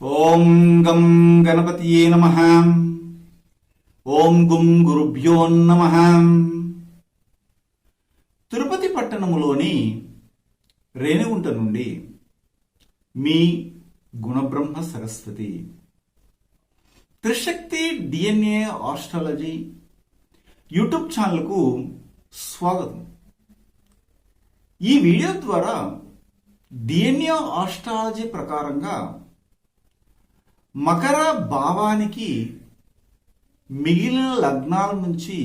ఓం గం గణపతియే నమ. ఓం గుం గురుభ్యో నమ. తిరుపతి పట్టణములోని రేణిగుంట నుండి మీ Gunabrahma Saraswati. Trishakti DNA astrology YouTube ఛానల్కు స్వాగతం. ఈ వీడియో ద్వారా డిఎన్ఏ ఆస్ట్రాలజీ ప్రకారంగా మకర భావానికి మిగిలిన లగ్నాల నుంచి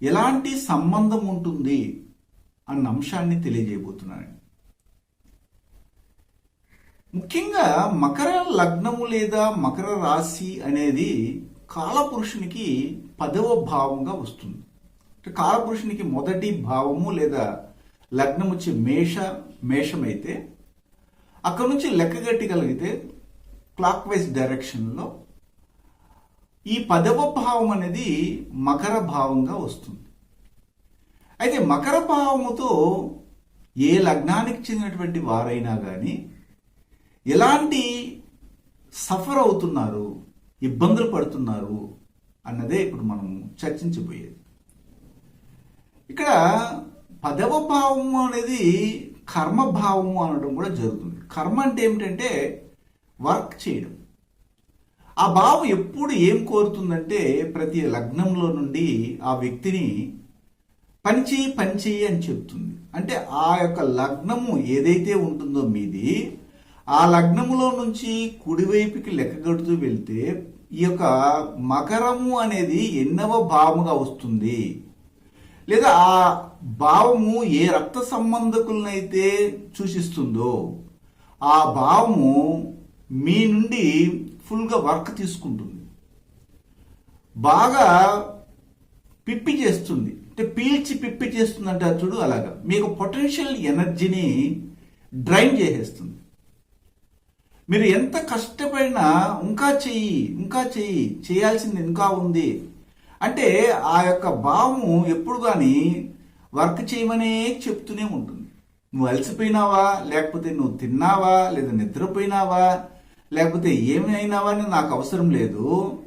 ఎలాంటి సంబంధం ఉంటుంది అన్న అంశాన్ని తెలియజేయబోతున్నాను ముఖ్యంగా మకర లగ్నము లేదా మకర రాశి అనేది కాలపురుషునికి పదవ భావంగా వస్తుంది. అంటే కాలపురుషునికి మొదటి భావము లేదా లగ్నం వచ్చి మేష మేషమైతే అక్కడ నుంచి లెక్కగట్టగలిగితే క్లాక్ వైజ్ డైరెక్షన్లో ఈ పదవ భావం అనేది మకర భావంగా వస్తుంది. అయితే మకర భావముతో ఏ లగ్నానికి చెందినటువంటి వారైనా కానీ ఎలాంటి సఫర్ అవుతున్నారు ఇబ్బందులు పడుతున్నారు అన్నదే ఇప్పుడు మనం చర్చించబోయేది. ఇక్కడ పదవ భావము అనేది కర్మభావము అనడం కూడా జరుగుతుంది. కర్మ అంటే ఏమిటంటే వర్క్ చేయడం. ఆ భావం ఎప్పుడు ఏం కోరుతుందంటే ప్రతి లగ్నంలో నుండి ఆ వ్యక్తిని పనిచేయి పనిచేయి అని చెప్తుంది. అంటే ఆ యొక్క లగ్నము ఏదైతే ఉంటుందో మీది ఆ లగ్నములో నుంచి కుడివైపుకి లెక్కగడుతూ వెళ్తే ఈ యొక్క మకరము అనేది ఎన్నవ భావముగా వస్తుంది. లేదా ఆ భావము ఏ రక్త సంబంధకులనైతే సూచిస్తుందో ఆ భావము మీ నుండి ఫుల్గా వర్క్ తీసుకుంటుంది. బాగా పిప్పి చేస్తుంది. అంటే పీల్చి పిప్పి చేస్తుంది అంటే చూడు అలాగా. మీకు పొటెన్షియల్ ఎనర్జీని డ్రైన్ చేసేస్తుంది. మీరు ఎంత కష్టపడినా ఇంకా చెయ్యి ఇంకా చెయ్యి చేయాల్సింది ఇంకా ఉంది. అంటే ఆ యొక్క భావము ఎప్పుడు కానీ వర్క్ చేయమనే చెప్తూనే ఉంటుంది. నువ్వు అలసిపోయినావా? లేకపోతే నువ్వు తిన్నావా? లేదా నిద్రపోయినావా? లేకపోతే ఏమి అని నాకు అవసరం లేదు.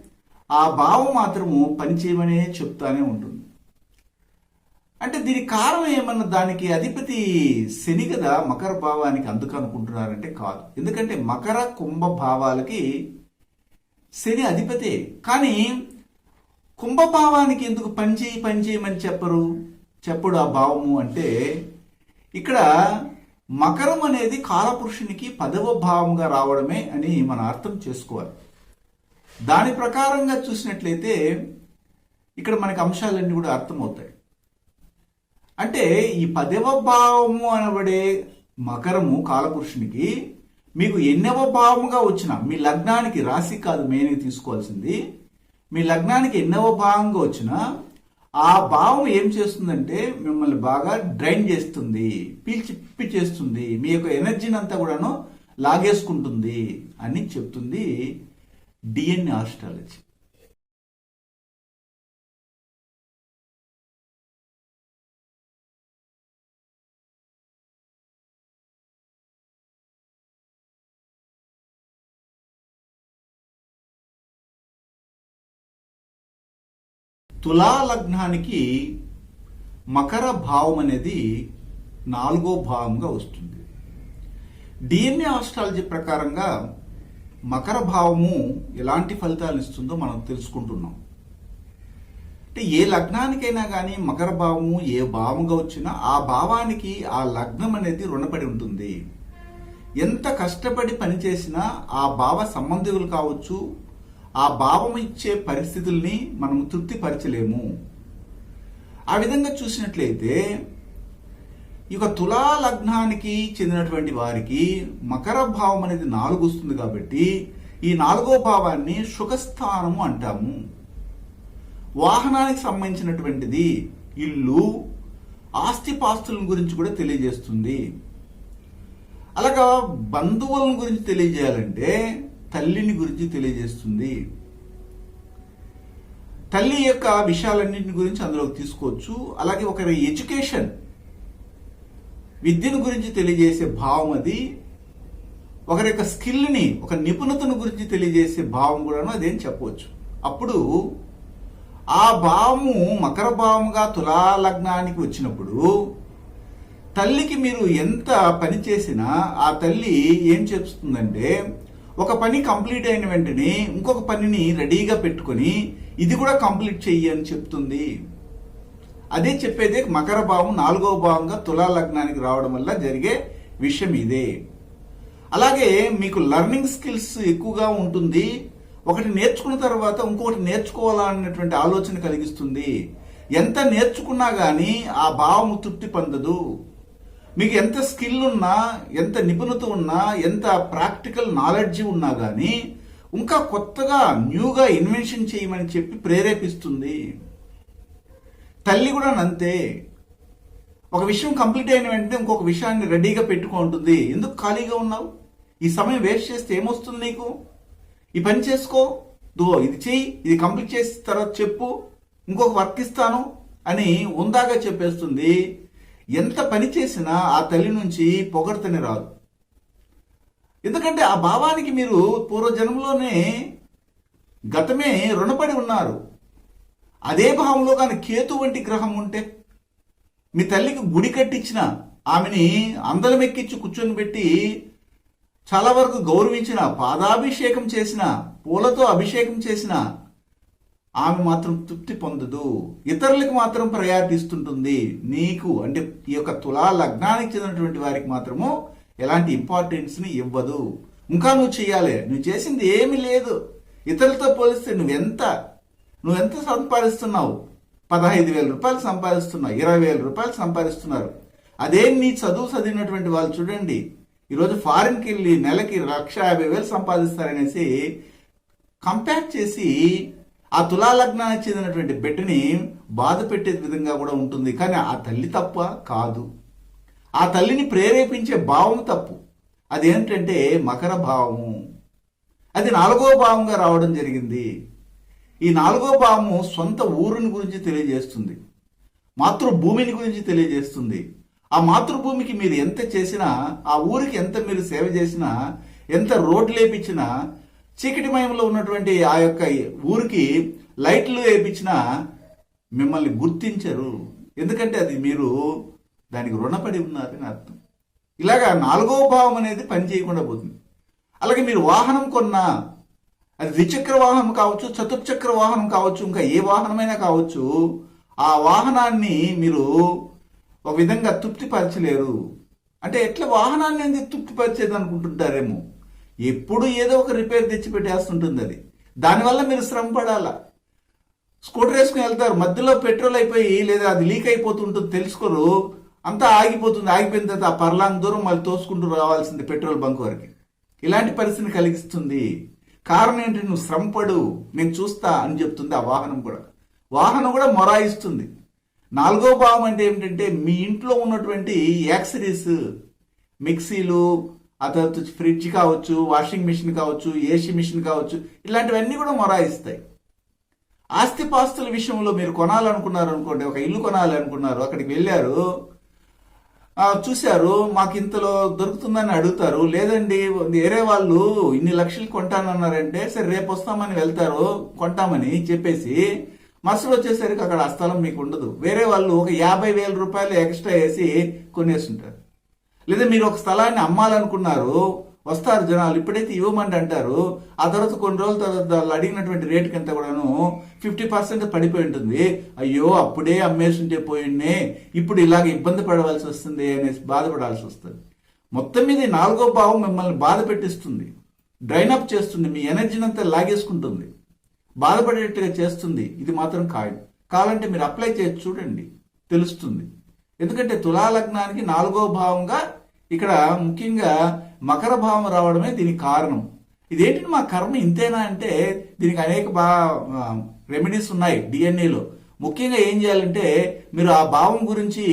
ఆ భావం మాత్రము పనిచేయమనే చెప్తానే ఉంటుంది. అంటే దీనికి కారణం ఏమన్నా దానికి అధిపతి శని కదా మకర భావానికి అందుకు అనుకుంటున్నారంటే కాదు. ఎందుకంటే మకర కుంభ భావాలకి శని అధిపతే. కానీ కుంభభావానికి ఎందుకు పనిచేయి పనిచేయమని చెప్పరు? చెప్పడు ఆ భావము అంటే ఇక్కడ మకరం అనేది కాలపురుషునికి పదవ భావంగా రావడమే అని మనం అర్థం చేసుకోవాలి. దాని ప్రకారంగా చూసినట్లయితే ఇక్కడ మనకి అంశాలన్నీ కూడా అర్థమవుతాయి. అంటే ఈ పదవ భావము అనబడే మకరము కాలపురుషునికి మీకు ఎన్నవ భావముగా వచ్చిన మీ లగ్నానికి రాశి కాదు మెయిన్గా తీసుకోవాల్సింది. మీ లగ్నానికి ఎన్నవ భావంగా వచ్చినా ఆ భావం ఏం చేస్తుందంటే మిమ్మల్ని బాగా డ్రైన్ చేస్తుంది పీల్చి పిప్పి చేస్తుంది. మీ యొక్క ఎనర్జీని అంతా కూడాను లాగేసుకుంటుంది అని చెప్తుంది డిఎన్ఏ ఆస్ట్రాలజీ. తులా లగ్నానికి మకర భావం అనేది నాలుగో భావంగా వస్తుంది. డిఎన్ఏ ఆస్ట్రాలజీ ప్రకారంగా మకర భావము ఎలాంటి ఫలితాలు ఇస్తుందో మనం తెలుసుకుంటున్నాం. అంటే ఏ లగ్నానికైనా కానీ మకర భావము ఏ భావంగా వచ్చినా ఆ భావానికి ఆ లగ్నం అనేది రుణపడి ఉంటుంది. ఎంత కష్టపడి పనిచేసినా ఆ భావ సంబంధికులు కావచ్చు ఆ భావం ఇచ్చే పరిస్థితుల్ని మనం తృప్తిపరచలేము. ఆ విధంగా చూసినట్లయితే ఈ యొక్క తులా లగ్నానికి చెందినటువంటి వారికి మకర భావం అనేది నాలుగు వస్తుంది కాబట్టి ఈ నాలుగో భావాన్ని సుఖస్థానము అంటాము. వాహనానికి సంబంధించినటువంటిది ఇల్లు ఆస్తిపాస్తుల గురించి కూడా తెలియజేస్తుంది. అలాగా బంధువులను గురించి తెలియజేయాలంటే తల్లిని గురించి తెలియజేస్తుంది. తల్లి యొక్క విషయాలన్నింటి గురించి అందులోకి తీసుకోవచ్చు. అలాగే ఒకరి ఎడ్యుకేషన్ విద్యను గురించి తెలియజేసే భావం అది. ఒకరి యొక్క స్కిల్ని ఒక నిపుణతను గురించి తెలియజేసే భావం కూడాను అదేం చెప్పవచ్చు. అప్పుడు ఆ భావము మకర భావముగా తులా లగ్నానికి వచ్చినప్పుడు తల్లికి మీరు ఎంత పని చేసినా ఆ తల్లి ఏం చెప్తుందంటే ఒక పని కంప్లీట్ అయిన వెంటనే ఇంకొక పనిని రెడీగా పెట్టుకొని ఇది కూడా కంప్లీట్ చెయ్యి అని చెప్తుంది. అదే చెప్పేదే మకర భావం నాలుగవ భావంగా తులా లగ్నానికి రావడం వల్ల జరిగే విషయం ఇదే. అలాగే మీకు లర్నింగ్ స్కిల్స్ ఎక్కువగా ఉంటుంది. ఒకటి నేర్చుకున్న తర్వాత ఇంకొకటి నేర్చుకోవాలన్నటువంటి ఆలోచన కలిగిస్తుంది. ఎంత నేర్చుకున్నా కానీ ఆ భావము తృప్తి పొందదు. మీకు ఎంత స్కిల్ ఉన్నా ఎంత నిపుణత ఉన్నా ఎంత ప్రాక్టికల్ నాలెడ్జ్ ఉన్నా కానీ ఇంకా కొత్తగా న్యూగా ఇన్వెన్షన్ చేయమని చెప్పి ప్రేరేపిస్తుంది. తల్లి కూడా అంతే. ఒక విషయం కంప్లీట్ అయిన వెంటనే ఇంకొక విషయాన్ని రెడీగా పెట్టుకుంటుంది ఎందుకు ఖాళీగా ఉన్నావు? ఈ సమయం వేస్ట్ చేస్తే ఏమొస్తుంది నీకు? ఈ పని చేసుకో. దువో ఇది చెయ్యి. ఇది కంప్లీట్ చేసిన తర్వాత చెప్పు. ఇంకొక వర్క్ ఇస్తాను అని ఉందాగా చెప్పేస్తుంది. ఎంత పని చేసినా ఆ తల్లి నుంచి పొగడతని రాదు. ఎందుకంటే ఆ భావానికి మీరు పూర్వజన్మలోనే గతమే రుణపడి ఉన్నారు. అదే భావంలో కానీ కేతు వంటి గ్రహం ఉంటే మీ తల్లికి గుడి కట్టించిన ఆమెని అందలం ఎక్కించి కూర్చొని పెట్టి చాలా వరకు గౌరవించిన పాదాభిషేకం చేసిన పూలతో అభిషేకం చేసిన ఆమె మాత్రం తృప్తి పొందదు. ఇతరులకు మాత్రం ప్రయారిటీ ఇస్తుంటుంది నీకు అంటే ఈ యొక్క తులా లగ్నానికి చెందినటువంటి వారికి మాత్రము ఎలాంటి ఇంపార్టెన్స్ని ఇవ్వదు. ఇంకా నువ్వు చేయాలి నువ్వు చేసింది ఏమీ లేదు. ఇతరులతో పోలిస్తే నువ్వెంత నువ్వెంత సంపాదిస్తున్నావు? పదహైదు వేల రూపాయలు సంపాదిస్తున్నావు. ఇరవై వేల రూపాయలు సంపాదిస్తున్నారు. అదేం నీ చదువు చదివినటువంటి వాళ్ళు చూడండి. ఈరోజు ఫారిన్కి వెళ్ళి నెలకి లక్ష యాభై వేలు సంపాదిస్తారనేసి కంపేర్ చేసి ఆ తులా లగ్నానికి చెందినటువంటి బిడ్డని బాధ పెట్టే విధంగా కూడా ఉంటుంది. కానీ ఆ తల్లి తప్ప కాదు. ఆ తల్లిని ప్రేరేపించే భావం తప్పు. అదేంటంటే మకర భావము. అది నాలుగో భావంగా రావడం జరిగింది. ఈ నాలుగో భావము సొంత ఊరిని గురించి తెలియజేస్తుంది. మాతృభూమిని గురించి తెలియజేస్తుంది. ఆ మాతృభూమికి మీరు ఎంత చేసినా ఆ ఊరికి ఎంత మీరు సేవ చేసినా ఎంత రోడ్లు లేపించినా చీకటిమయంలో ఉన్నటువంటి ఆ యొక్క ఊరికి లైట్లు వేయించినా మిమ్మల్ని గుర్తించరు. ఎందుకంటే అది మీరు దానికి రుణపడి ఉన్నారని అర్థం. ఇలాగా నాలుగో భావం అనేది పని చేయకుండా పోతుంది. అలాగే మీరు వాహనం కొన్నా అది ద్విచక్ర వాహనం కావచ్చు చతుర్చక్ర వాహనం కావచ్చు ఇంకా ఏ వాహనమైనా కావచ్చు ఆ వాహనాన్ని మీరు ఒక విధంగా తృప్తిపరచలేరు. అంటే ఎట్లా వాహనాన్ని అనేది తృప్తిపరిచేది అనుకుంటుంటారేమో? ఎప్పుడు ఏదో ఒక రిపేర్ తెచ్చి పెట్టేస్తుంటుంది అది. దానివల్ల మీరు శ్రమ పడాలా? స్కూటర్ వేసుకుని వెళ్తారు. మధ్యలో పెట్రోల్ అయిపోయి లేదా అది లీక్ అయిపోతుంటుంది తెలుసుకోరు. అంతా ఆగిపోతుంది. ఆగిపోయిన తర్వాత ఆ పర్లాంగ్ దూరం మళ్ళీ తోసుకుంటూ రావాల్సింది పెట్రోల్ బంక్ వరకు. ఇలాంటి పరిస్థితిని కలిగిస్తుంది. కారణం ఏంటి? నువ్వు శ్రమపడు నేను చూస్తా అని చెప్తుంది ఆ వాహనం కూడా. వాహనం కూడా మొరాయిస్తుంది. నాలుగో భావం అంటే ఏమిటంటే మీ ఇంట్లో ఉన్నటువంటి యాక్సరీస్ మిక్సీలు ఆ తర్వాత ఫ్రిడ్జ్ కావచ్చు వాషింగ్ మిషన్ కావచ్చు ఏసీ మిషన్ కావచ్చు ఇలాంటివన్నీ కూడా మొరాయిస్తాయి. ఆస్తిపాస్తుల విషయంలో మీరు కొనాలనుకున్నారు అనుకోండి ఒక ఇల్లు కొనాలనుకున్నారు అక్కడికి వెళ్ళారు చూశారు మాకు ఇంతలో దొరుకుతుందని అడుగుతారు లేదండి వేరే వాళ్ళు ఇన్ని లక్షలు కొంటానన్నారంటే సరే రేపు వస్తామని వెళ్తారు కొంటామని చెప్పేసి మసలు వచ్చేసరికి అక్కడ ఆ స్థలం మీకు ఉండదు. వేరే వాళ్ళు ఒక యాభై వేల రూపాయలు ఎక్స్ట్రా వేసి కొనేస్తుంటారు. లేదా మీరు ఒక స్థలాన్ని అమ్మాలనుకున్నారు వస్తారు జనాలు ఇప్పుడైతే ఇవ్వమండి అంటారు ఆ తర్వాత కొన్ని రోజుల తర్వాత వాళ్ళు అడిగినటువంటి రేటు కింద కూడాను ఫిఫ్టీ పర్సెంట్ పడిపోయి ఉంటుంది. అయ్యో అప్పుడే అమ్మేసుంటే పోయిండే ఇప్పుడు ఇలాగ ఇబ్బంది పడవలసి వస్తుంది అనేసి బాధపడాల్సి వస్తుంది. మొత్తం మీద నాలుగో భావం మిమ్మల్ని బాధ పెట్టిస్తుంది. డ్రైన్ అప్ చేస్తుంది మీ ఎనర్జీని అంతా లాగేసుకుంటుంది. బాధపడేట్టుగా చేస్తుంది ఇది మాత్రం కాదు. కావాలంటే మీరు అప్లై చేసి చూడండి తెలుస్తుంది. ఎందుకంటే తులాలగ్నానికి నాలుగో భావంగా ఇక్కడ ముఖ్యంగా మకర భావం రావడమే దీనికి కారణం. ఇదేంటి మా కర్మ ఇంతేనా అంటే దీనికి అనేక బా రెమెడీస్ ఉన్నాయి డిఎన్ఏలో ముఖ్యంగా ఏం చేయాలంటే మీరు ఆ భావం గురించి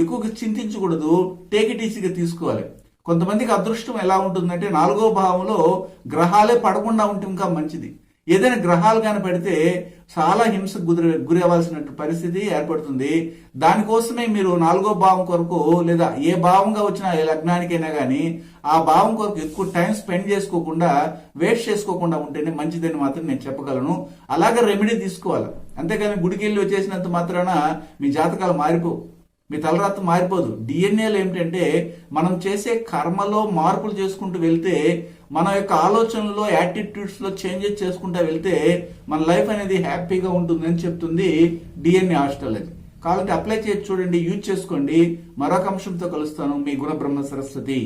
ఎక్కువగా చింతించకూడదు టేక్ ఇట్ ఈజీగా తీసుకోవాలి. కొంతమందికి అదృష్టం ఎలా ఉంటుందంటే నాలుగో భావంలో గ్రహాలే పడకుండా ఉంటే ఇంకా మంచిది. ఏదైనా గ్రహాలు కానీ పెడితే చాలా హింసకు గురి గురి అవ్వాల్సిన పరిస్థితి ఏర్పడుతుంది. దానికోసమే మీరు నాలుగో భావం కొరకు లేదా ఏ భావంగా వచ్చిన ఏ లగ్నానికైనా కానీ ఆ భావం కొరకు ఎక్కువ టైం స్పెండ్ చేసుకోకుండా వేస్ట్ చేసుకోకుండా ఉంటేనే మంచిదని మాత్రం నేను చెప్పగలను. అలాగే రెమెడీ తీసుకోవాలి. అంతేకాని గుడికి వెళ్ళి వచ్చేసినంత మాత్రాన మీ జాతకాలు మారిపోవు. మీ తలరాత మారిపోదు. డిఎన్ఏలు ఏమిటంటే మనం చేసే కర్మలో మార్పులు చేసుకుంటూ వెళ్తే మన యొక్క ఆలోచనలో యాటిట్యూడ్స్లో చేంజెస్ చేసుకుంటూ వెళ్తే మన లైఫ్ అనేది హ్యాపీగా ఉంటుందని చెప్తుంది డిఎన్ఏ హాస్టల్ అది కాబట్టి అప్లై చేసి చూడండి యూజ్ చేసుకోండి. మరొక అంశంతో కలుస్తాను. మీ గుణ బ్రహ్మ సరస్వతి.